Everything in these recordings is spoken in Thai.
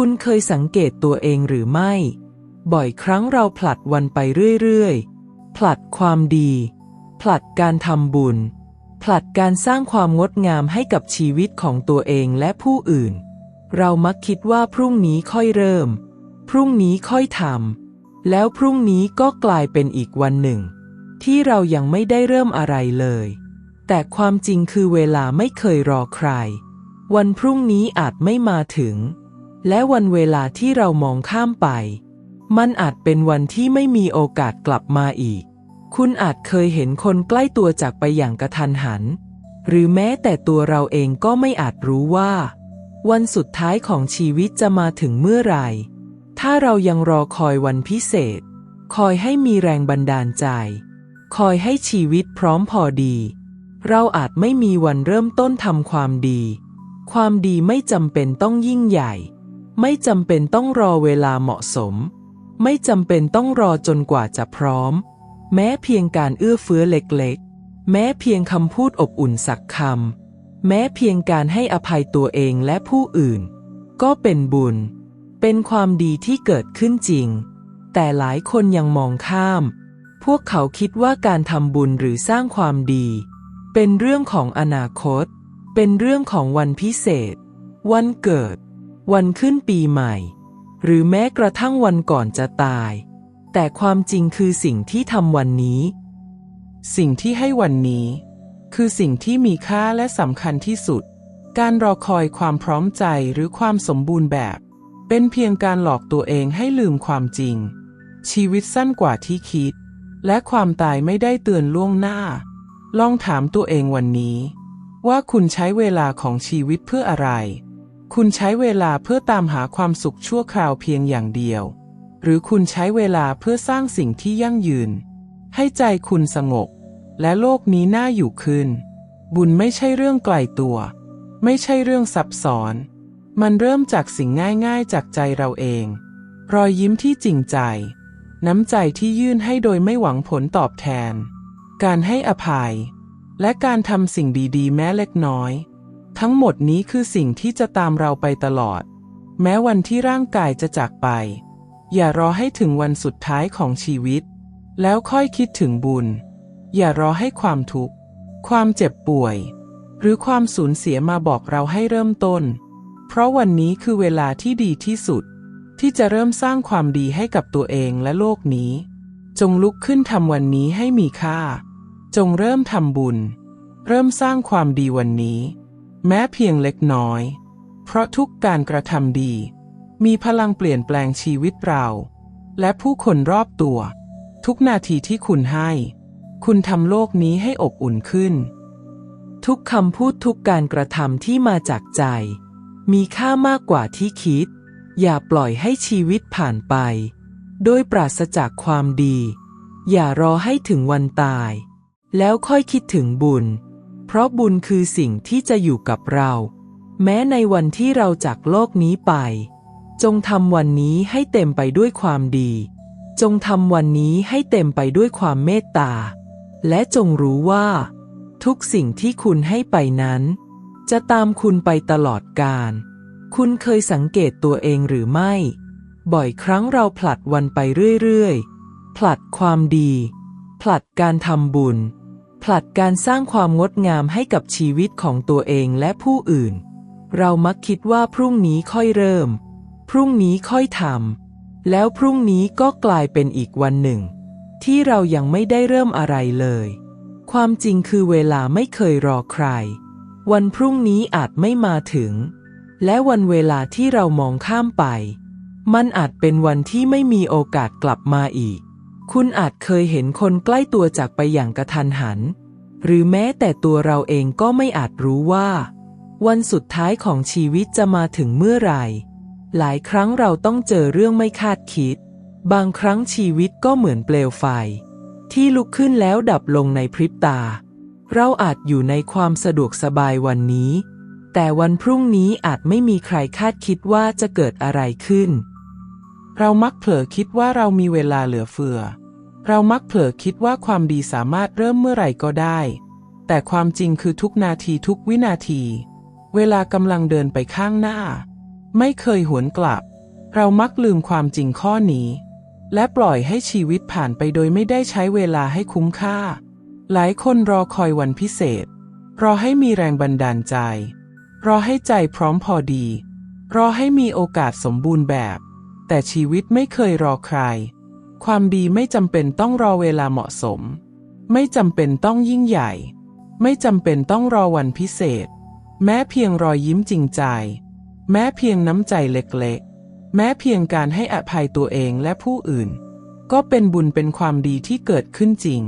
คุณเคยสังเกตตัวเองหรือไม่ บ่อยครั้งเราผลัดวันไปเรื่อยๆ ผลัดความดี ผลัดการทำบุญ ผลัดการสร้างความงดงามให้กับชีวิตของตัวเองและผู้อื่น เรามักคิดว่าพรุ่งนี้ค่อยเริ่ม พรุ่งนี้ค่อยทำ แล้วพรุ่งนี้ก็กลายเป็นอีกวันหนึ่ง ที่เรายังไม่ได้เริ่มอะไรเลย แต่ความจริงคือเวลาไม่เคยรอใคร วันพรุ่งนี้อาจไม่มาถึง และวันเวลาที่เรามองข้ามไป มันอาจเป็นวันที่ไม่มีโอกาสกลับมาอีก คุณอาจเคยเห็นคนใกล้ตัวจากไปอย่างกระทันหัน หรือแม้แต่ตัวเราเองก็ไม่อาจรู้ว่า วันสุดท้ายของชีวิตจะมาถึงเมื่อไหร่ ถ้าเรายังรอคอยวันพิเศษ คอยให้มีแรงบันดาลใจ คอยให้ชีวิตพร้อมพอดี เราอาจไม่มีวันเริ่มต้นทำความดี ความดีไม่จำเป็นต้องยิ่งใหญ่ ไม่จำเป็นต้องรอเวลาเหมาะสม ไม่จำเป็นต้องรอจนกว่าจะพร้อม แม้เพียงการเอื้อเฟื้อเล็กๆ แม้เพียงคำพูดอบอุ่นสักคำ แม้เพียงการให้อภัยตัวเองและผู้อื่น ก็เป็นบุญ เป็นความดีที่เกิดขึ้นจริง แต่หลายคนยังมองข้าม พวกเขาคิดว่าการทำบุญหรือสร้างความดี เป็นเรื่องของอนาคต เป็นเรื่องของวันพิเศษ วันเกิด วันขึ้นปีใหม่ หรือแม้กระทั่งวันก่อนจะตาย แต่ความจริงคือสิ่งที่ทำวันนี้ สิ่งที่ให้วันนี้ คือสิ่งที่มีค่าและสำคัญที่สุด การรอคอยความพร้อมใจหรือความสมบูรณ์แบบ เป็นเพียงการหลอกตัวเองให้ลืมความจริง ชีวิตสั้นกว่าที่คิด และความตายไม่ได้เตือนล่วงหน้า ลองถามตัวเองวันนี้ ว่าคุณใช้เวลาของชีวิตเพื่ออะไร คุณใช้เวลาเพื่อตามหาความสุขชั่วคราวเพียงอย่างเดียว หรือคุณใช้เวลาเพื่อสร้างสิ่งที่ยั่งยืน ให้ใจคุณสงบ และโลกนี้น่าอยู่ขึ้น บุญไม่ใช่เรื่องไกลตัว ไม่ใช่เรื่องซับซ้อน มันเริ่มจากสิ่งง่ายๆจากใจเราเอง รอยยิ้มที่จริงใจ น้ำใจที่ยื่นให้โดยไม่หวังผลตอบแทน การให้อภัย และการทำสิ่งดีๆ แม้เล็กน้อย ทั้งหมดนี้คือสิ่งที่จะตามเราไปตลอด แม้วันที่ร่างกายจะจากไป อย่ารอให้ถึงวันสุดท้ายของชีวิต แล้วค่อยคิดถึงบุญ อย่ารอให้ความทุกข์ ความเจ็บป่วย หรือความสูญเสียมาบอกเราให้เริ่มต้น เพราะวันนี้คือเวลาที่ดีที่สุด ที่จะเริ่มสร้างความดีให้กับตัวเองและโลกนี้ จงลุกขึ้นทำวันนี้ให้มีค่า จงเริ่มทำบุญ เริ่มสร้างความดีวันนี้ แม้เพียงเล็กน้อย เพราะทุกการกระทำดี มีพลังเปลี่ยนแปลงชีวิตเรา และผู้คนรอบตัว ทุกนาทีที่คุณให้ คุณทำโลกนี้ให้อบอุ่นขึ้น ทุกคำพูดทุกการกระทำที่มาจากใจ มีค่ามากกว่าที่คิด อย่าปล่อยให้ชีวิตผ่านไป โดยปราศจากความดี อย่ารอให้ถึงวันตาย แล้วค่อยคิดถึงบุญ เพราะบุญคือสิ่งที่จะอยู่กับเรา แม้ในวันที่เราจากโลกนี้ไป จงทำวันนี้ให้เต็มไปด้วยความดี จงทำวันนี้ให้เต็มไปด้วยความเมตตา และจงรู้ว่า ทุกสิ่งที่คุณให้ไปนั้น จะตามคุณไปตลอดกาล คุณเคยสังเกตตัวเองหรือไม่ บ่อยครั้งเราผลัดวันไปเรื่อยๆ ผลัดความดี ผลัดการทำบุญ ผลัดการสร้างความงดงามให้กับชีวิตของตัวเองและผู้อื่น เรามักคิดว่าพรุ่งนี้ค่อยเริ่ม พรุ่งนี้ค่อยทำ แล้วพรุ่งนี้ก็กลายเป็นอีกวันหนึ่ง ที่เรายังไม่ได้เริ่มอะไรเลย ความจริงคือเวลาไม่เคยรอใคร วันพรุ่งนี้อาจไม่มาถึง และวันเวลาที่เรามองข้ามไป มันอาจเป็นวันที่ไม่มีโอกาสกลับมาอีก คุณอาจเคยเห็นคนใกล้ตัวจากไปอย่างกระทันหัน หรือแม้แต่ตัวเราเองก็ไม่อาจรู้ว่า วันสุดท้ายของชีวิตจะมาถึงเมื่อไหร่ หลายครั้งเราต้องเจอเรื่องไม่คาดคิด บางครั้งชีวิตก็เหมือนเปลวไฟ ที่ลุกขึ้นแล้วดับลงในพริบตา เราอาจอยู่ในความสะดวกสบายวันนี้ แต่วันพรุ่งนี้อาจไม่มีใครคาดคิดว่าจะเกิดอะไรขึ้น เรามักเผลอคิดว่าเรามีเวลาเหลือเฟือ เรามักเผลอคิดว่าความดีสามารถเริ่มเมื่อไหร่ก็ได้ แต่ความจริงคือทุกนาทีทุกวินาที เวลากำลังเดินไปข้างหน้า ไม่เคยหวนกลับ เรามักลืมความจริงข้อนี้ และปล่อยให้ชีวิตผ่านไปโดยไม่ได้ใช้เวลาให้คุ้มค่า หลายคนรอคอยวันพิเศษรอให้มีแรงบันดาลใจ รอให้ใจพร้อมพอดี รอให้มีโอกาสสมบูรณ์แบบ แต่ชีวิตไม่เคยรอใคร ความดีไม่จำเป็นต้องรอเวลาเหมาะสม ไม่จำเป็นต้องยิ่งใหญ่ ไม่จำเป็นต้องรอวันพิเศษ แม้เพียงรอยยิ้มจริงใจ แม้เพียงน้ำใจเล็กๆ แม้เพียงการให้อภัยตัวเองและผู้อื่น ก็เป็นบุญเป็นความดีที่เกิดขึ้นจริง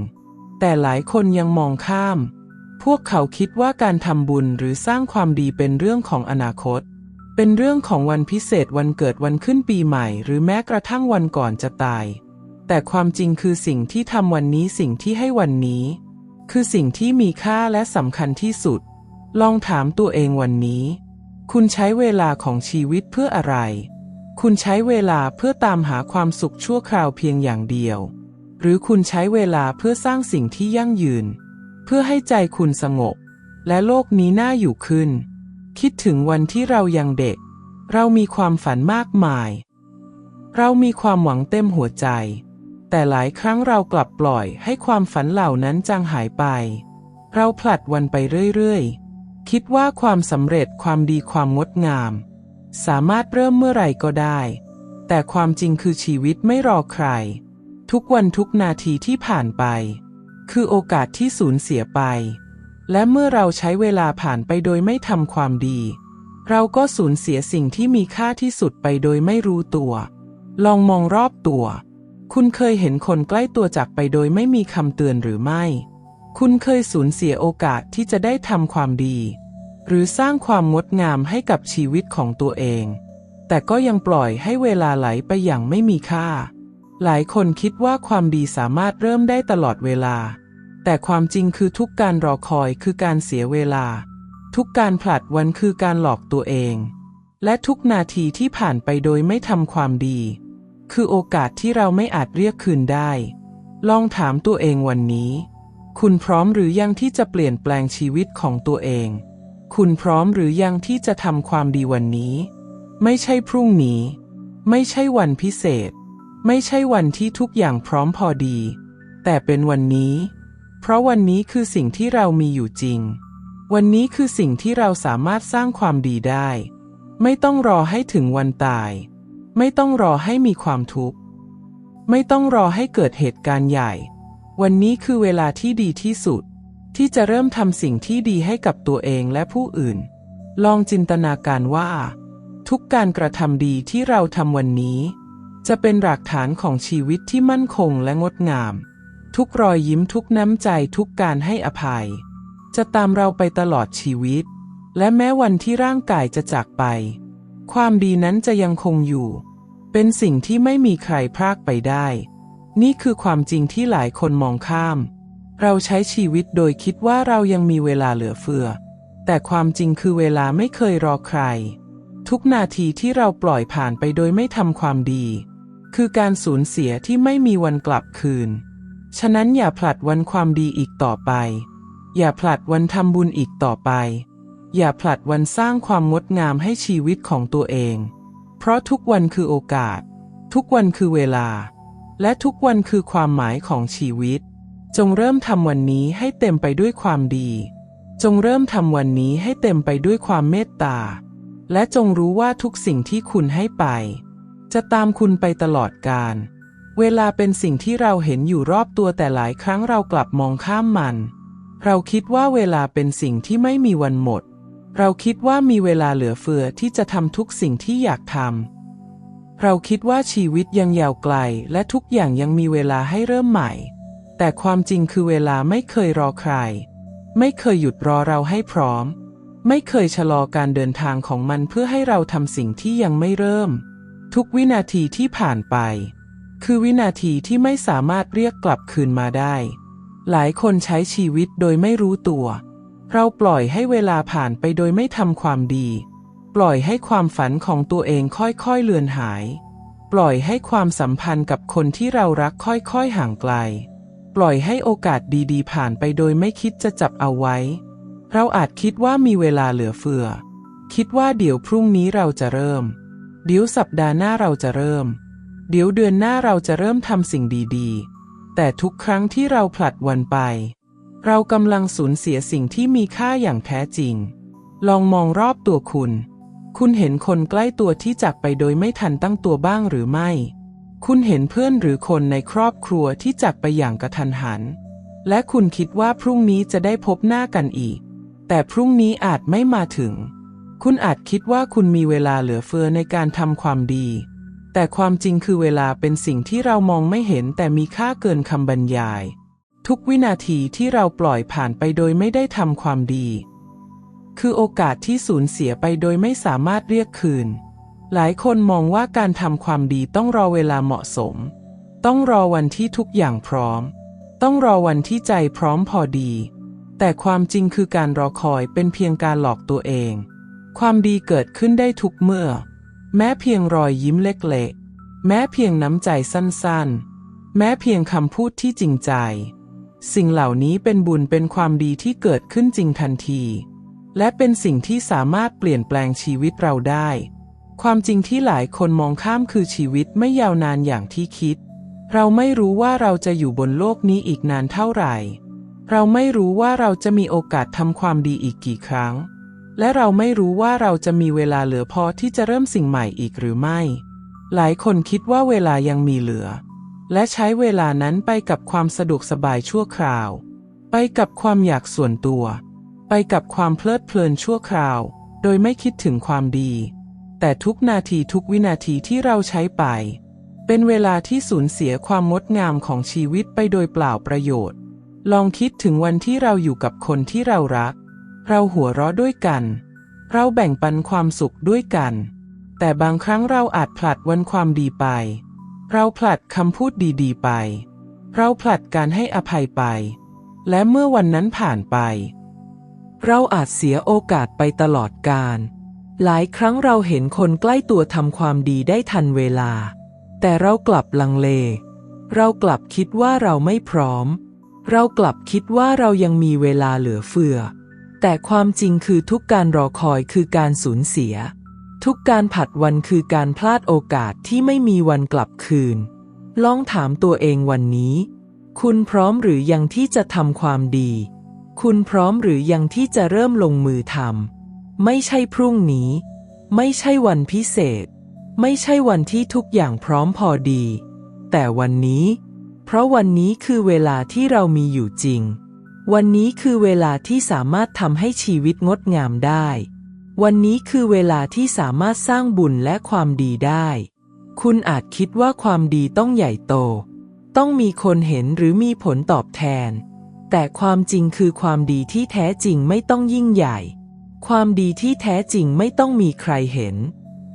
แต่หลายคนยังมองข้าม พวกเขาคิดว่าการทำบุญหรือสร้างความดีเป็นเรื่องของอนาคต เป็นเรื่องของวันพิเศษวันเกิดวันขึ้นปีใหม่ หรือแม้กระทั่งวันก่อนจะตาย แต่ความจริงคือสิ่งที่ทำวันนี้สิ่งที่ให้วันนี้ คือสิ่งที่มีค่าและสำคัญที่สุด ลองถามตัวเองวันนี้ คุณใช้เวลาของชีวิตเพื่ออะไร คุณใช้เวลาเพื่อตามหาความสุขชั่วคราวเพียงอย่างเดียว หรือคุณใช้เวลาเพื่อสร้างสิ่งที่ยั่งยืน เพื่อให้ใจคุณสงบ และโลกนี้น่าอยู่ขึ้น คิดถึงวันที่เรายังเด็ก เรามีความฝันมากมาย เรามีความหวังเต็มหัวใจ แต่หลายครั้งเรากลับปล่อยให้ความฝันเหล่านั้นจางหายไป เราผลัดวันไปเรื่อยๆ คิดว่าความสำเร็จความดีความงดงาม สามารถเริ่มเมื่อไหร่ก็ได้ แต่ความจริงคือชีวิตไม่รอใคร ทุกวันทุกนาทีที่ผ่านไป คือโอกาสที่สูญเสียไป และเมื่อเราใช้เวลาผ่านไปโดยไม่ทำความดี เราก็สูญเสียสิ่งที่มีค่าที่สุดไปโดยไม่รู้ตัว ลองมองรอบตัว คุณเคยเห็นคนใกล้ตัวจากไปโดยไม่มีคำเตือนหรือไม่ คุณเคยสูญเสียโอกาสที่จะได้ทำความดี หรือสร้างความงดงามให้กับชีวิตของตัวเอง แต่ก็ยังปล่อยให้เวลาไหลไปอย่างไม่มีค่า หลายคนคิดว่าความดีสามารถเริ่มได้ตลอดเวลา แต่ความจริงคือทุกการรอคอยคือการเสียเวลา ทุกการผลัดวันคือการหลอกตัวเอง และทุกนาทีที่ผ่านไปโดยไม่ทำความดี คือโอกาสที่เราไม่อาจเรียกคืนได้ ลองถามตัวเองวันนี้ คุณพร้อมหรือยังที่จะเปลี่ยนแปลงชีวิตของตัวเอง คุณพร้อมหรือยังที่จะทำความดีวันนี้ ไม่ใช่พรุ่งนี้ ไม่ใช่วันพิเศษ ไม่ใช่วันที่ทุกอย่างพร้อมพอดี แต่เป็นวันนี้ เพราะวันนี้คือสิ่งที่เรามีอยู่จริง วันนี้คือสิ่งที่เราสามารถสร้างความดีได้ ไม่ต้องรอให้ถึงวันตาย ไม่ต้องรอให้มีความทุกข์ ไม่ต้องรอให้เกิดเหตุการณ์ใหญ่ วันนี้คือเวลาที่ดีที่สุด ที่จะเริ่มทำสิ่งที่ดีให้กับตัวเองและผู้อื่น ลองจินตนาการว่า ทุกการกระทำดีที่เราทำวันนี้ จะเป็นหลักฐานของชีวิตที่มั่นคงและงดงาม ทุกรอยยิ้มทุกน้ำใจทุกการให้อภัย จะตามเราไปตลอดชีวิต และแม้วันที่ร่างกายจะจากไป ความดีนั้นจะยังคงอยู่ เป็นสิ่งที่ไม่มีใครพรากไปได้ นี่คือความจริงที่หลายคนมองข้าม เราใช้ชีวิตโดยคิดว่าเรายังมีเวลาเหลือเฟือ แต่ความจริงคือเวลาไม่เคยรอใคร ทุกนาทีที่เราปล่อยผ่านไปโดยไม่ทำความดี คือการสูญเสียที่ไม่มีวันกลับคืน ฉะนั้นอย่าผลัดวันความดีอีกต่อไป อย่าผลัดวันทำบุญอีกต่อไป อย่าผลัดวันสร้างความงดงามให้ชีวิตของตัวเอง เพราะทุกวันคือโอกาส ทุกวันคือเวลา และทุกวันคือความหมายของชีวิต จงเริ่มทำวันนี้ให้เต็มไปด้วยความดี จงเริ่มทำวันนี้ให้เต็มไปด้วยความเมตตา และจงรู้ว่าทุกสิ่งที่คุณให้ไป จะตามคุณไปตลอดกาลเวลาเป็นสิ่งที่เราเห็นอยู่รอบตัวแต่หลายครั้งเรากลับมองข้ามมัน เราคิดว่าเวลาเป็นสิ่งที่ไม่มีวันหมด เราคิดว่ามีเวลาเหลือเฟือที่จะทำทุกสิ่งที่อยากทำ เราคิดว่าชีวิตยังยาวไกลและทุกอย่างยังมีเวลาให้เริ่มใหม่ แต่ความจริงคือเวลาไม่เคยรอใคร ไม่เคยหยุดรอเราให้พร้อม ไม่เคยชะลอการเดินทางของมันเพื่อให้เราทำสิ่งที่ยังไม่เริ่ม ทุกวินาทีที่ผ่านไป คือวินาทีที่ไม่สามารถเรียกกลับคืนมาได้ หลายคนใช้ชีวิตโดยไม่รู้ตัว เราปล่อยให้เวลาผ่านไปโดยไม่ทำความดี ปล่อยให้ความฝันของตัวเองค่อยๆเลือนหาย ปล่อยให้ความสัมพันธ์กับคนที่เรารักค่อยๆห่างไกล ปล่อยให้โอกาสดีๆ ผ่านไปโดยไม่คิดจะจับเอาไว้ เราอาจคิดว่ามีเวลาเหลือเฟือ คิดว่าเดี๋ยวพรุ่งนี้เราจะเริ่ม เดี๋ยวสัปดาห์หน้าเราจะเริ่ม เดี๋ยวเดือนหน้าเราจะเริ่มทำสิ่งดีๆ แต่ทุกครั้งที่เราผลัดวันไป เรากำลังสูญเสียสิ่งที่มีค่าอย่างแท้จริง ลองมองรอบตัวคุณ คุณเห็นคนใกล้ตัวที่จากไปโดยไม่ทันตั้งตัวบ้างหรือไม่ คุณเห็นเพื่อนหรือคนในครอบครัวที่จากไปอย่างกระทันหัน และคุณคิดว่าพรุ่งนี้จะได้พบหน้ากันอีก แต่พรุ่งนี้อาจไม่มาถึง คุณอาจคิดว่าคุณมีเวลาเหลือเฟือในการทำความดี แต่ความจริงคือเวลาเป็นสิ่งที่เรามองไม่เห็นแต่มีค่าเกินคำบรรยาย ทุกวินาทีที่เราปล่อยผ่านไปโดยไม่ได้ทำความดี คือโอกาสที่สูญเสียไปโดยไม่สามารถเรียกคืน หลายคนมองว่าการทำความดีต้องรอเวลาเหมาะสม ต้องรอวันที่ทุกอย่างพร้อม ต้องรอวันที่ใจพร้อมพอดี แต่ความจริงคือการรอคอยเป็นเพียงการหลอกตัวเอง ความดีเกิดขึ้นได้ทุกเมื่อ แม้เพียงรอยยิ้มเล็กๆ แม้เพียงน้ำใจสั้นๆ แม้เพียงคำพูดที่จริงใจ สิ่งเหล่านี้เป็นบุญเป็นความดีที่เกิดขึ้นจริงทันที และเป็นสิ่งที่สามารถเปลี่ยนแปลงชีวิตเราได้ ความจริงที่หลายคนมองข้ามคือชีวิตไม่ยาวนานอย่างที่คิด เราไม่รู้ว่าเราจะอยู่บนโลกนี้อีกนานเท่าไหร่ เราไม่รู้ว่าเราจะมีโอกาสทำความดีอีกกี่ครั้ง และเราไม่รู้ว่าเราจะมีเวลาเหลือพอที่จะเริ่มสิ่งใหม่อีกหรือไม่ หลายคนคิดว่าเวลายังมีเหลือ และใช้เวลานั้นไปกับความสะดวกสบายชั่วคราว ไปกับความอยากส่วนตัว ไปกับความเพลิดเพลินชั่วคราว โดยไม่คิดถึงความดี แต่ทุกนาทีทุกวินาทีที่เราใช้ไป เป็นเวลาที่สูญเสียความงดงามของชีวิตไปโดยเปล่าประโยชน์ ลองคิดถึงวันที่เราอยู่กับคนที่เรารัก เราหัวเราะด้วยกัน เราแบ่งปันความสุขด้วยกัน แต่บางครั้งเราอาจผลัดวันความดีไป เราผลัดคำพูดดีๆไป เราผลัดการให้อภัยไป และเมื่อวันนั้นผ่านไป เราอาจเสียโอกาสไปตลอดกาลหลายครั้งเราเห็นคนใกล้ตัวทำความดีได้ทันเวลา แต่เรากลับลังเล เรากลับคิดว่าเราไม่พร้อม เรากลับคิดว่าเรายังมีเวลาเหลือเฟือ แต่ความจริงคือทุกการรอคอยคือการสูญเสีย ทุกการผัดวันคือการพลาดโอกาสที่ไม่มีวันกลับคืน ลองถามตัวเองวันนี้ คุณพร้อมหรือยังที่จะทำความดี คุณพร้อมหรือยังที่จะเริ่มลงมือทำไม่ใช่พรุ่งนี้ ไม่ใช่วันพิเศษ ไม่ใช่วันที่ทุกอย่างพร้อมพอดี แต่วันนี้ เพราะวันนี้คือเวลาที่เรามีอยู่จริง วันนี้คือเวลาที่สามารถทำให้ชีวิตงดงามได้ วันนี้คือเวลาที่สามารถสร้างบุญและความดีได้ คุณอาจคิดว่าความดีต้องใหญ่โต ต้องมีคนเห็นหรือมีผลตอบแทน แต่ความจริงคือความดีที่แท้จริงไม่ต้องยิ่งใหญ่ ความดีที่แท้จริงไม่ต้องมีใครเห็น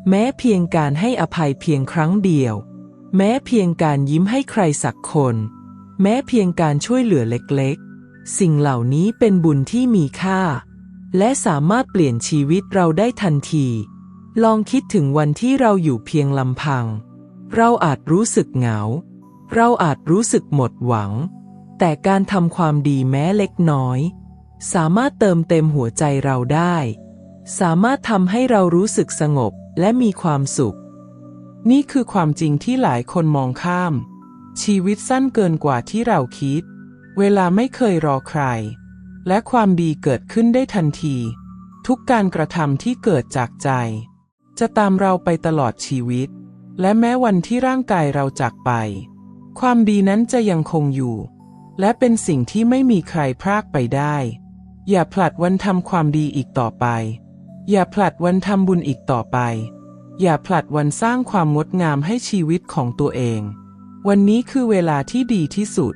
แม้เพียงการให้อภัยเพียงครั้งเดียว แม้เพียงการยิ้มให้ใครสักคน แม้เพียงการช่วยเหลือเล็กๆ สิ่งเหล่านี้เป็นบุญที่มีค่า และสามารถเปลี่ยนชีวิตเราได้ทันที ลองคิดถึงวันที่เราอยู่เพียงลำพัง เราอาจรู้สึกเหงา เราอาจรู้สึกหมดหวัง แต่การทำความดีแม้เล็กน้อย สามารถเติมเต็มหัวใจเราได้ สามารถทำให้เรารู้สึกสงบและมีความสุข นี่คือความจริงที่หลายคนมองข้าม ชีวิตสั้นเกินกว่าที่เราคิด เวลาไม่เคยรอใคร และความดีเกิดขึ้นได้ทันที ทุกการกระทำที่เกิดจากใจ จะตามเราไปตลอดชีวิต และแม้วันที่ร่างกายเราจากไป ความดีนั้นจะยังคงอยู่ และเป็นสิ่งที่ไม่มีใครพรากไปได้ อย่าผลัดวันทำความดีอีกต่อไป อย่าผลัดวันทำบุญอีกต่อไป อย่าผลัดวันสร้างความงดงามให้ชีวิตของตัวเอง วันนี้คือเวลาที่ดีที่สุด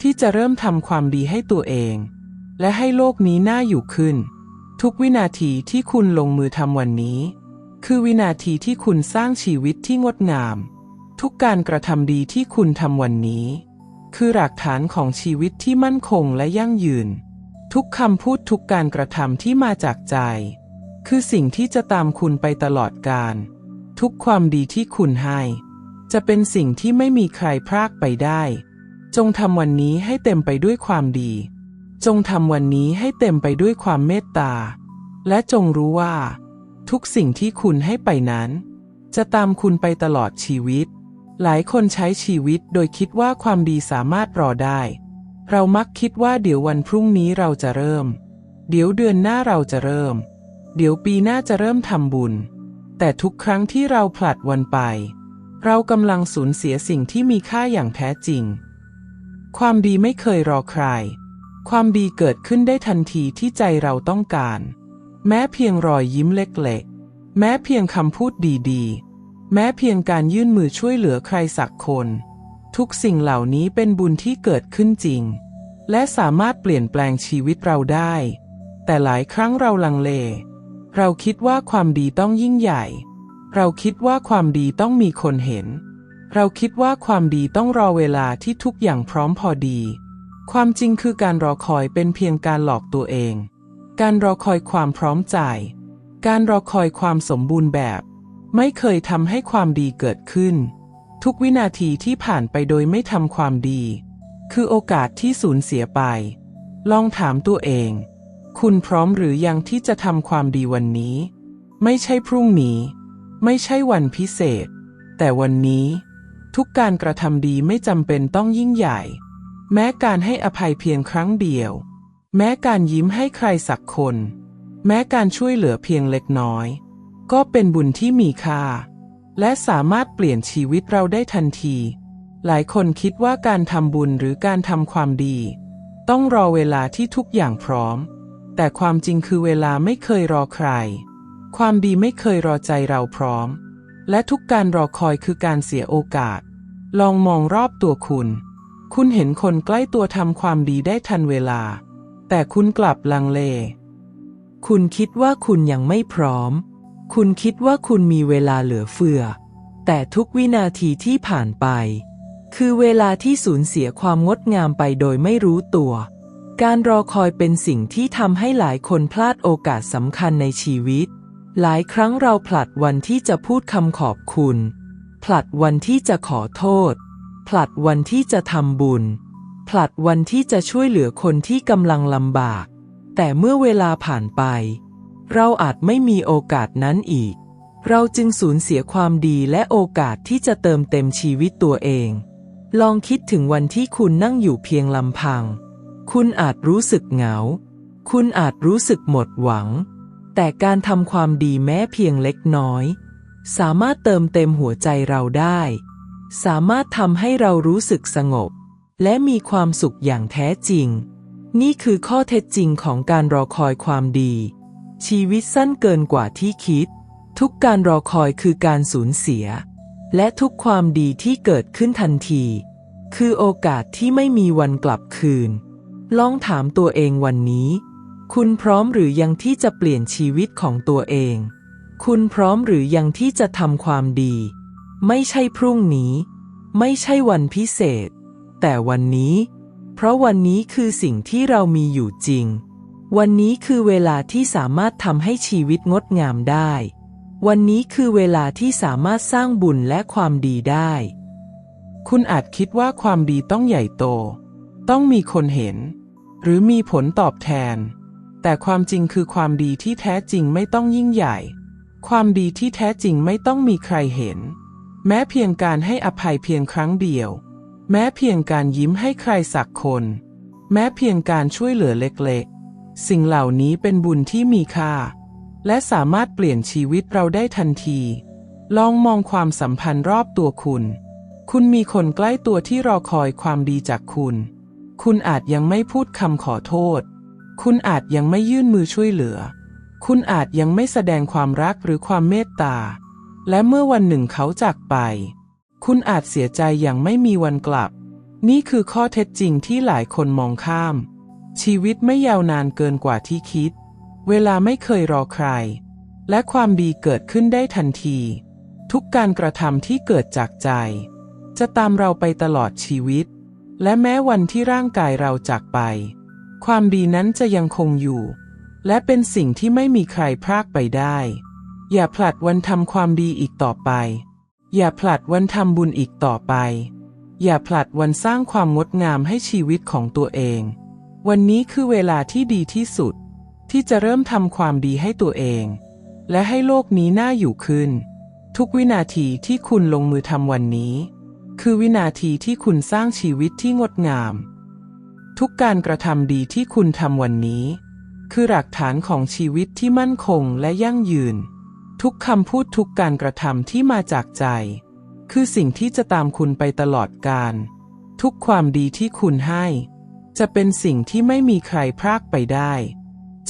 ที่จะเริ่มทำความดีให้ตัวเอง และให้โลกนี้น่าอยู่ขึ้น ทุกวินาทีที่คุณลงมือทำวันนี้ คือวินาทีที่คุณสร้างชีวิตที่งดงาม ทุกการกระทำดีที่คุณทำวันนี้ คือหลักฐานของชีวิตที่มั่นคงและยั่งยืน ทุกคำพูดทุกการกระทำที่มาจากใจ คือสิ่งที่จะตามคุณไปตลอดกาลทุกความดีที่คุณให้ จะเป็นสิ่งที่ไม่มีใครพรากไปได้ จงทำวันนี้ให้เต็มไปด้วยความดี จงทำวันนี้ให้เต็มไปด้วยความเมตตา และจงรู้ว่า ทุกสิ่งที่คุณให้ไปนั้น จะตามคุณไปตลอดชีวิต หลายคนใช้ชีวิตโดยคิดว่าความดีสามารถรอได้ เรามักคิดว่าเดี๋ยววันพรุ่งนี้เราจะเริ่ม เดี๋ยวเดือนหน้าเราจะเริ่ม เดี๋ยวปีหน้าจะเริ่มทำบุญ แต่ทุกครั้งที่เราผลัดวันไป เรากำลังสูญเสียสิ่งที่มีค่าอย่างแท้จริง ความดีไม่เคยรอใคร ความดีเกิดขึ้นได้ทันทีที่ใจเราต้องการ แม้เพียงรอยยิ้มเล็กๆ แม้เพียงคำพูดดีๆ แม้เพียงการยื่นมือช่วยเหลือใครสักคน ทุกสิ่งเหล่านี้เป็นบุญที่เกิดขึ้นจริง และสามารถเปลี่ยนแปลงชีวิตเราได้ แต่หลายครั้งเราลังเล เราคิดว่าความดีต้องยิ่งใหญ่ เราคิดว่าความดีต้องมีคนเห็น เราคิดว่าความดีต้องรอเวลาที่ทุกอย่างพร้อมพอดี ความจริงคือการรอคอยเป็นเพียงการหลอกตัวเอง การรอคอยความพร้อมใจการรอคอยความสมบูรณ์แบบ ไม่เคยทำให้ความดีเกิดขึ้น ทุกวินาทีที่ผ่านไปโดยไม่ทำความดี คือโอกาสที่สูญเสียไป ลองถามตัวเอง คุณพร้อมหรือยังที่จะทำความดีวันนี้ ไม่ใช่พรุ่งนี้ ไม่ใช่วันพิเศษ แต่วันนี้ ทุกการกระทำดีไม่จำเป็นต้องยิ่งใหญ่ แม้การให้อภัยเพียงครั้งเดียว แม้การยิ้มให้ใครสักคน แม้การช่วยเหลือเพียงเล็กน้อย ก็เป็นบุญที่มีค่า และสามารถเปลี่ยนชีวิตเราได้ทันที หลายคนคิดว่าการทำบุญหรือการทำความดี ต้องรอเวลาที่ทุกอย่างพร้อม แต่ความจริงคือเวลาไม่เคยรอใคร ความดีไม่เคยรอใจเราพร้อม และทุกการรอคอยคือการเสียโอกาส ลองมองรอบตัวคุณ คุณเห็นคนใกล้ตัวทำความดีได้ทันเวลา แต่คุณกลับลังเล คุณคิดว่าคุณยังไม่พร้อม คุณคิดว่าคุณมีเวลาเหลือเฟือ แต่ทุกวินาทีที่ผ่านไป คือเวลาที่สูญเสียความงดงามไปโดยไม่รู้ตัว การรอคอยเป็นสิ่งที่ทำให้หลายคนพลาดโอกาสสำคัญในชีวิต หลายครั้งเราผลัดวันที่จะพูดคำขอบคุณ ผลัดวันที่จะขอโทษ ผลัดวันที่จะทำบุญ ผลัดวันที่จะช่วยเหลือคนที่กำลังลำบาก แต่เมื่อเวลาผ่านไป เราอาจไม่มีโอกาสนั้นอีก เราจึงสูญเสียความดีและโอกาสที่จะเติมเต็มชีวิตตัวเอง ลองคิดถึงวันที่คุณนั่งอยู่เพียงลำพัง คุณอาจรู้สึกเหงา คุณอาจรู้สึกหมดหวัง แต่การทำความดีแม้เพียงเล็กน้อย สามารถเติมเต็มหัวใจเราได้ สามารถทำให้เรารู้สึกสงบ และมีความสุขอย่างแท้จริง นี่คือข้อเท็จจริงของการรอคอยความดี ชีวิตสั้นเกินกว่าที่คิด ทุกการรอคอยคือการสูญเสีย และทุกความดีที่เกิดขึ้นทันที คือโอกาสที่ไม่มีวันกลับคืน ลองถามตัวเองวันนี้ คุณพร้อมหรือยังที่จะเปลี่ยนชีวิตของตัวเอง คุณพร้อมหรือยังที่จะทำความดี ไม่ใช่พรุ่งนี้ ไม่ใช่วันพิเศษ แต่วันนี้ เพราะวันนี้คือสิ่งที่เรามีอยู่จริง วันนี้คือเวลาที่สามารถทำให้ชีวิตงดงามได้ วันนี้คือเวลาที่สามารถสร้างบุญและความดีได้ คุณอาจคิดว่าความดีต้องใหญ่โต ต้องมีคนเห็น หรือมีผลตอบแทน แต่ความจริงคือความดีที่แท้จริงไม่ต้องยิ่งใหญ่ ความดีที่แท้จริงไม่ต้องมีใครเห็น แม้เพียงการให้อภัยเพียงครั้งเดียว แม้เพียงการยิ้มให้ใครสักคน แม้เพียงการช่วยเหลือเล็กๆ สิ่งเหล่านี้เป็นบุญที่มีค่า และสามารถเปลี่ยนชีวิตเราได้ทันที ลองมองความสัมพันธ์รอบตัวคุณ คุณมีคนใกล้ตัวที่รอคอยความดีจากคุณ คุณอาจยังไม่พูดคำขอโทษ คุณอาจยังไม่ยื่นมือช่วยเหลือ คุณอาจยังไม่แสดงความรักหรือความเมตตา และเมื่อวันหนึ่งเขาจากไป คุณอาจเสียใจอย่างไม่มีวันกลับ นี่คือข้อเท็จจริงที่หลายคนมองข้าม ชีวิตไม่ยาวนานเกินกว่าที่คิด เวลาไม่เคยรอใคร และความดีเกิดขึ้นได้ทันที ทุกการกระทำที่เกิดจากใจ จะตามเราไปตลอดชีวิต และแม้วันที่ร่างกายเราจากไป ความดีนั้นจะยังคงอยู่ และเป็นสิ่งที่ไม่มีใครพรากไปได้ อย่าผลัดวันทำความดีอีกต่อไป อย่าผลัดวันทำบุญอีกต่อไป อย่าผลัดวันสร้างความงดงามให้ชีวิตของตัวเอง วันนี้คือเวลาที่ดีที่สุด ที่จะเริ่มทำความดีให้ตัวเอง และให้โลกนี้น่าอยู่ขึ้น ทุกวินาทีที่คุณลงมือทำวันนี้ คือวินาทีที่คุณสร้างชีวิตที่งดงาม ทุกการกระทำดีที่คุณทำวันนี้ คือหลักฐานของชีวิตที่มั่นคงและยั่งยืน ทุกคำพูดทุกการกระทำที่มาจากใจ คือสิ่งที่จะตามคุณไปตลอดกาลทุกความดีที่คุณให้ จะเป็นสิ่งที่ไม่มีใครพรากไปได้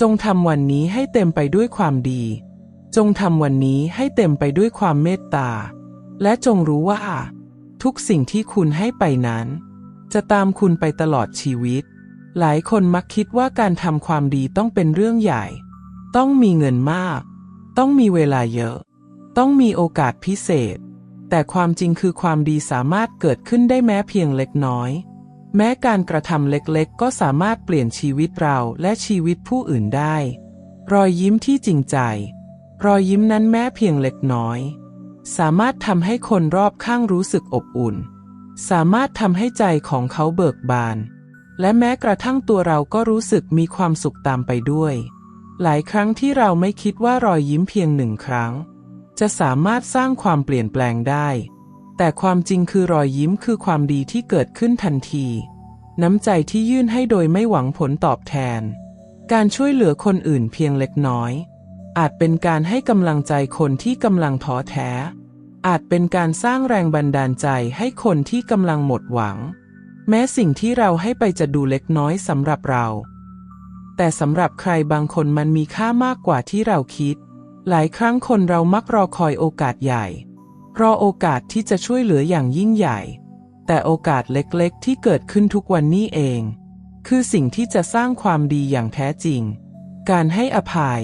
จงทำวันนี้ให้เต็มไปด้วยความดี จงทำวันนี้ให้เต็มไปด้วยความเมตตา และจงรู้ว่า ทุกสิ่งที่คุณให้ไปนั้น จะตามคุณไปตลอดชีวิต หลายคนมักคิดว่าการทำความดีต้องเป็นเรื่องใหญ่ ต้องมีเงินมาก ต้องมีเวลาเยอะ ต้องมีโอกาสพิเศษ แต่ความจริงคือความดีสามารถเกิดขึ้นได้แม้เพียงเล็กน้อย แม้การกระทำเล็กๆ ก็สามารถเปลี่ยนชีวิตเราและชีวิตผู้อื่นได้ รอยยิ้มที่จริงใจ รอยยิ้มนั้นแม้เพียงเล็กน้อย สามารถทำให้คนรอบข้างรู้สึกอบอุ่น สามารถทำให้ใจของเขาเบิกบาน และแม้กระทั่งตัวเราก็รู้สึกมีความสุขตามไปด้วย หลายครั้งที่เราไม่คิดว่ารอยยิ้มเพียงหนึ่งครั้ง จะสามารถสร้างความเปลี่ยนแปลงได้ แต่ความจริงคือรอยยิ้มคือความดีที่เกิดขึ้นทันที น้ำใจที่ยื่นให้โดยไม่หวังผลตอบแทน การช่วยเหลือคนอื่นเพียงเล็กน้อย อาจเป็นการให้กำลังใจคนที่กำลังท้อแท้ อาจเป็นการสร้างแรงบันดาลใจให้คนที่กำลังหมดหวัง แม้สิ่งที่เราให้ไปจะดูเล็กน้อยสำหรับเรา แต่สำหรับใครบางคนมันมีค่ามากกว่าที่เราคิด หลายครั้งคนเรามักรอคอยโอกาสใหญ่ รอโอกาสที่จะช่วยเหลืออย่างยิ่งใหญ่ แต่โอกาสเล็กๆ ที่เกิดขึ้นทุกวันนี้เอง คือสิ่งที่จะสร้างความดีอย่างแท้จริง การให้อภัย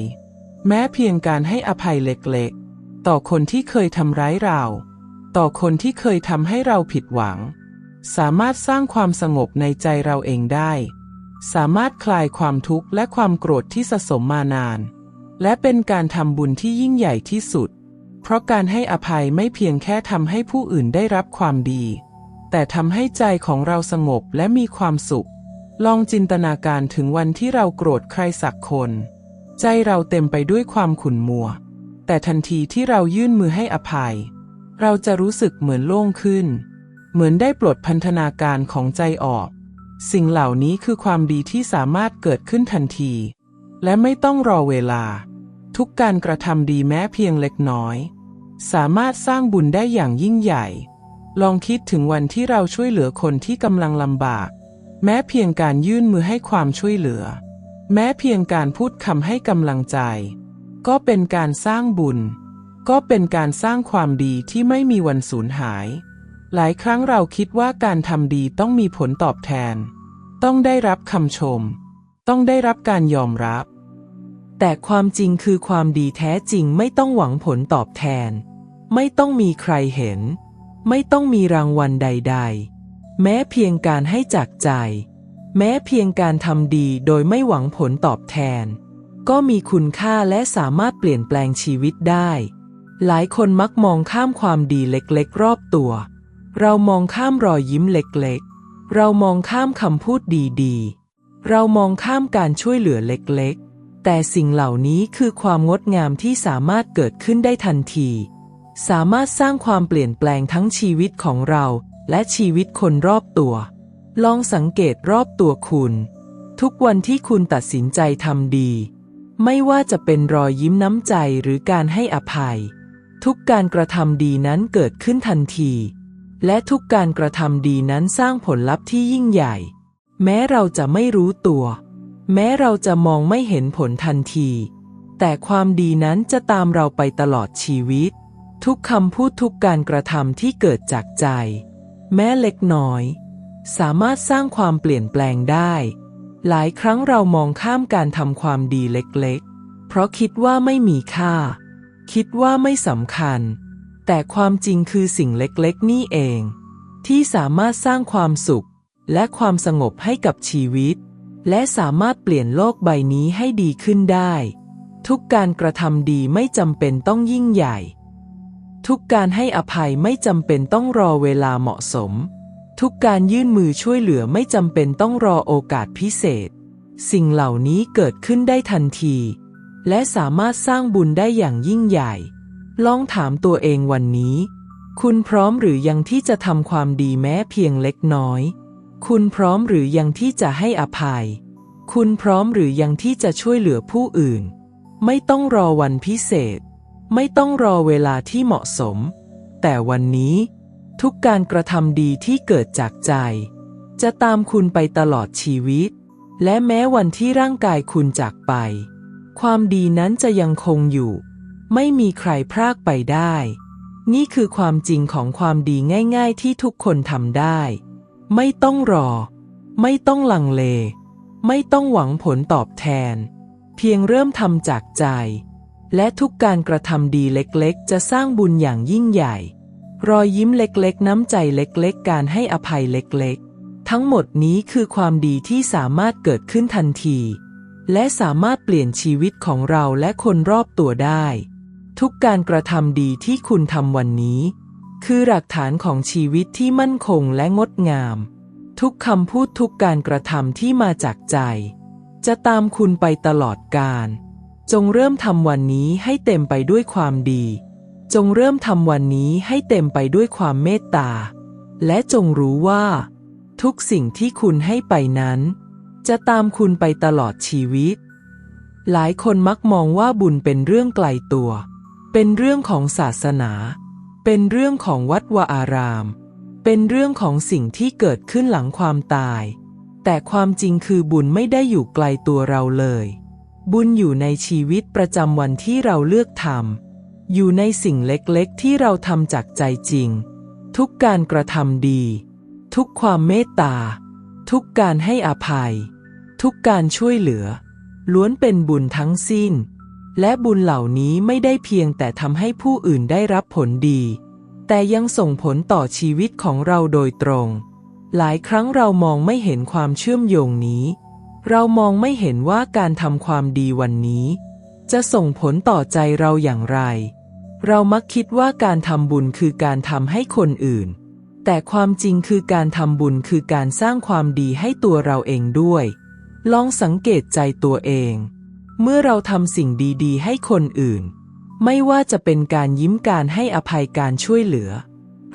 แม้เพียงการให้อภัยเล็กๆ ต่อคนที่เคยทำร้ายเรา ต่อคนที่เคยทำให้เราผิดหวัง สามารถสร้างความสงบในใจเราเองได้ สามารถคลายความทุกข์และความโกรธที่สะสมมานาน และเป็นการทำบุญที่ยิ่งใหญ่ที่สุด เพราะการให้อภัยไม่เพียงแค่ทำให้ผู้อื่นได้รับความดี แต่ทำให้ใจของเราสงบและมีความสุข ลองจินตนาการถึงวันที่เราโกรธใครสักคน ใจเราเต็มไปด้วยความขุ่นมัว แต่ทันทีที่เรายื่นมือให้อภัย เราจะรู้สึกเหมือนโล่งขึ้น เหมือนได้ปลดพันธนาการของใจออก สิ่งเหล่านี้คือความดีที่สามารถเกิดขึ้นทันที และไม่ต้องรอเวลา ทุกการกระทำดีแม้เพียงเล็กน้อย สามารถสร้างบุญได้อย่างยิ่งใหญ่ ลองคิดถึงวันที่เราช่วยเหลือคนที่กำลังลำบาก แม้เพียงการยื่นมือให้ความช่วยเหลือ แม้เพียงการพูดคำให้กำลังใจ ก็เป็นการสร้างบุญ ก็เป็นการสร้างความดีที่ไม่มีวันสูญหาย หลายครั้งเราคิดว่าการทำดีต้องมีผลตอบแทน ต้องได้รับคำชม ต้องได้รับการยอมรับ แต่ความจริงคือความดีแท้จริงไม่ต้องหวังผลตอบแทน ไม่ต้องมีใครเห็น ไม่ต้องมีรางวัลใด ๆ แม้เพียงการให้จากใจ แม้เพียงการทำดีโดยไม่หวังผลตอบแทน ก็มีคุณค่าและสามารถเปลี่ยนแปลงชีวิตได้ หลายคนมักมองข้ามความดีเล็กๆ รอบตัว เรามองข้ามรอยยิ้มเล็กๆ เรามองข้ามคำพูดดีๆ เรามองข้ามการช่วยเหลือเล็กๆ แต่สิ่งเหล่านี้คือความงดงามที่สามารถเกิดขึ้นได้ทันที สามารถสร้างความเปลี่ยนแปลงทั้งชีวิตของเราและชีวิตคนรอบตัว ลองสังเกตรอบตัวคุณ ทุกวันที่คุณตัดสินใจทำดี ไม่ว่าจะเป็นรอยยิ้มน้ำใจหรือการให้อภัย ทุกการกระทำดีนั้นเกิดขึ้นทันที และทุกการกระทำดีนั้นสร้างผลลัพธ์ที่ยิ่งใหญ่ แม้เราจะไม่รู้ตัว แม้เราจะมองไม่เห็นผลทันที แต่ความดีนั้นจะตามเราไปตลอดชีวิต ทุกคำพูดทุกการกระทำที่เกิดจากใจ แม้เล็กน้อย สามารถสร้างความเปลี่ยนแปลงได้ หลายครั้งเรามองข้ามการทำความดีเล็กๆ เพราะคิดว่าไม่มีค่า คิดว่าไม่สำคัญ แต่ความจริงคือสิ่งเล็กๆ นี่เอง ที่สามารถสร้างความสุข และความสงบให้กับชีวิต และสามารถเปลี่ยนโลกใบนี้ให้ดีขึ้นได้ ทุกการกระทำดีไม่จำเป็นต้องยิ่งใหญ่ ทุกการให้อภัยไม่จำเป็นต้องรอเวลาเหมาะสม ทุกการยื่นมือช่วยเหลือไม่จำเป็นต้องรอโอกาสพิเศษ สิ่งเหล่านี้เกิดขึ้นได้ทันที และสามารถสร้างบุญได้อย่างยิ่งใหญ่ ลองถามตัวเองวันนี้ คุณพร้อมหรือยังที่จะทำความดีแม้เพียงเล็กน้อย คุณพร้อมหรือยังที่จะให้อภัย คุณพร้อมหรือยังที่จะช่วยเหลือผู้อื่น ไม่ต้องรอวันพิเศษ ไม่ต้องรอเวลาที่เหมาะสม แต่วันนี้ ทุกการกระทำดีที่เกิดจากใจ จะตามคุณไปตลอดชีวิต และแม้วันที่ร่างกายคุณจากไป ความดีนั้นจะยังคงอยู่ ไม่มีใครพรากไปได้ นี่คือความจริงของความดีง่ายๆที่ทุกคนทำได้ ไม่ต้องรอ ไม่ต้องลังเล ไม่ต้องหวังผลตอบแทน เพียงเริ่มทำจากใจ และทุกการกระทำดีเล็กๆ จะสร้างบุญอย่างยิ่งใหญ่ รอยยิ้มเล็กๆ น้ำใจเล็กๆ การให้อภัยเล็กๆ ทั้งหมดนี้คือความดีที่สามารถเกิดขึ้นทันที และสามารถเปลี่ยนชีวิตของเราและคนรอบตัวได้ ทุกการกระทำดีที่คุณทำวันนี้ คือหลักฐานของชีวิตที่มั่นคงและงดงาม ทุกคำพูดทุกการกระทำที่มาจากใจ จะตามคุณไปตลอดกาลจงเริ่มทำวันนี้ให้เต็มไปด้วยความดี จงเริ่มทำวันนี้ให้เต็มไปด้วยความเมตตา และจงรู้ว่า ทุกสิ่งที่คุณให้ไปนั้น จะตามคุณไปตลอดชีวิต หลายคนมักมองว่าบุญเป็นเรื่องไกลตัว เป็นเรื่องของศาสนา เป็นเรื่องของวัดวาอาราม เป็นเรื่องของสิ่งที่เกิดขึ้นหลังความตาย แต่ความจริงคือบุญไม่ได้อยู่ไกลตัวเราเลย บุญอยู่ในชีวิตประจำวันที่เราเลือกทำ อยู่ในสิ่งเล็กๆ ที่เราทำจากใจจริง ทุกการกระทำดี ทุกความเมตตา ทุกการให้อภัย ทุกการช่วยเหลือ ล้วนเป็นบุญทั้งสิ้น และบุญเหล่านี้ไม่ได้เพียงแต่ทำให้ผู้อื่นได้รับผลดี แต่ยังส่งผลต่อชีวิตของเราโดยตรง หลายครั้งเรามองไม่เห็นความเชื่อมโยงนี้ เรามองไม่เห็นว่าการทำความดีวันนี้จะส่งผลต่อใจเราอย่างไร เรามักคิดว่าการทำบุญคือการทำให้คนอื่น แต่ความจริงคือการทำบุญคือการสร้างความดีให้ตัวเราเองด้วย ลองสังเกตใจตัวเอง เมื่อเราทำสิ่งดีๆ ให้คนอื่น ไม่ว่าจะเป็นการยิ้มการให้อภัยการช่วยเหลือ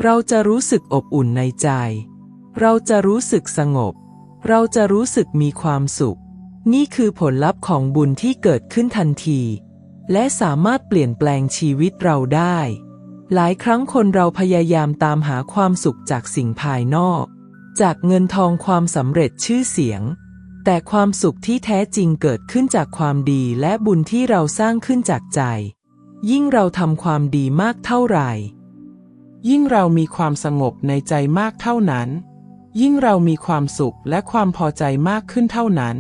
เราจะรู้สึกอบอุ่นในใจ เราจะรู้สึกสงบ เราจะรู้สึกมีความสุข นี่คือผลลัพธ์ของบุญที่เกิดขึ้นทันที และสามารถเปลี่ยนแปลงชีวิตเราได้ หลายครั้งคนเราพยายามตามหาความสุขจากสิ่งภายนอก จากเงินทองความสำเร็จชื่อเสียง แต่ความสุขที่แท้จริงเกิดขึ้นจากความดีและบุญที่เราสร้างขึ้นจากใจ ยิ่งเราทำความดีมากเท่าไหร่ ยิ่งเรามีความสงบในใจมากเท่านั้น ยิ่งเรามีความสุขและความพอใจมากขึ้นเท่านั้น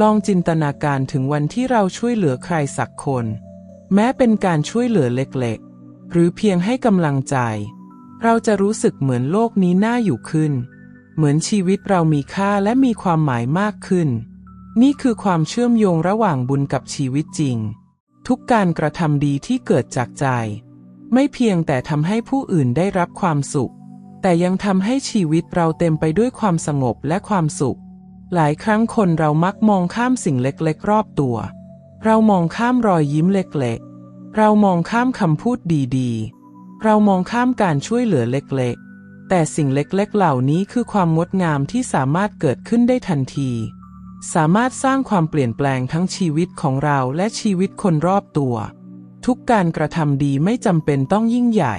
ลองจินตนาการถึงวันที่เราช่วยเหลือใครสักคน แม้เป็นการช่วยเหลือเล็กๆ หรือเพียงให้กำลังใจ เราจะรู้สึกเหมือนโลกนี้น่าอยู่ขึ้น เหมือนชีวิตเรามีค่าและมีความหมายมากขึ้น นี่คือความเชื่อมโยงระหว่างบุญกับชีวิตจริง ทุกการกระทำดีที่เกิดจากใจ ไม่เพียงแต่ทำให้ผู้อื่นได้รับความสุข แต่ยังทำให้ชีวิตเราเต็มไปด้วยความสงบและความสุข หลายครั้งคนเรามักมองข้ามสิ่งเล็กๆ รอบตัว เรามองข้ามรอยยิ้มเล็กๆ เรามองข้ามคำพูดดีๆ เรามองข้ามการช่วยเหลือเล็กๆ แต่สิ่งเล็กๆ เหล่านี้คือความงดงามที่สามารถเกิดขึ้นได้ทันที สามารถสร้างความเปลี่ยนแปลงทั้งชีวิตของเราและชีวิตคนรอบตัว ทุกการกระทำดีไม่จำเป็นต้องยิ่งใหญ่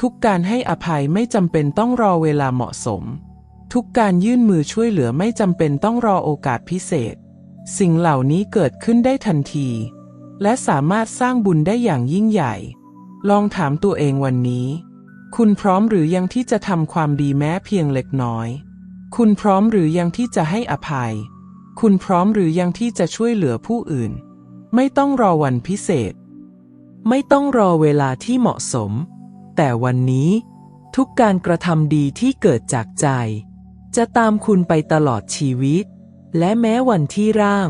ทุกการให้อภัยไม่จำเป็นต้องรอเวลาเหมาะสม ทุกการยื่นมือช่วยเหลือไม่จำเป็นต้องรอโอกาสพิเศษ สิ่งเหล่านี้เกิดขึ้นได้ทันที และสามารถสร้างบุญได้อย่างยิ่งใหญ่ ลองถามตัวเองวันนี้ คุณพร้อมหรือยังที่จะทำความดีแม้เพียงเล็กน้อย คุณพร้อมหรือยังที่จะให้อภัย คุณพร้อมหรือยังที่จะช่วยเหลือผู้อื่น ไม่ต้องรอวันพิเศษ ไม่ต้องรอเวลาที่เหมาะสม แต่วันนี้ ทุกการกระทำดีที่เกิดจากใจ จะตามคุณไปตลอดชีวิต และแม้วันที่ร่าง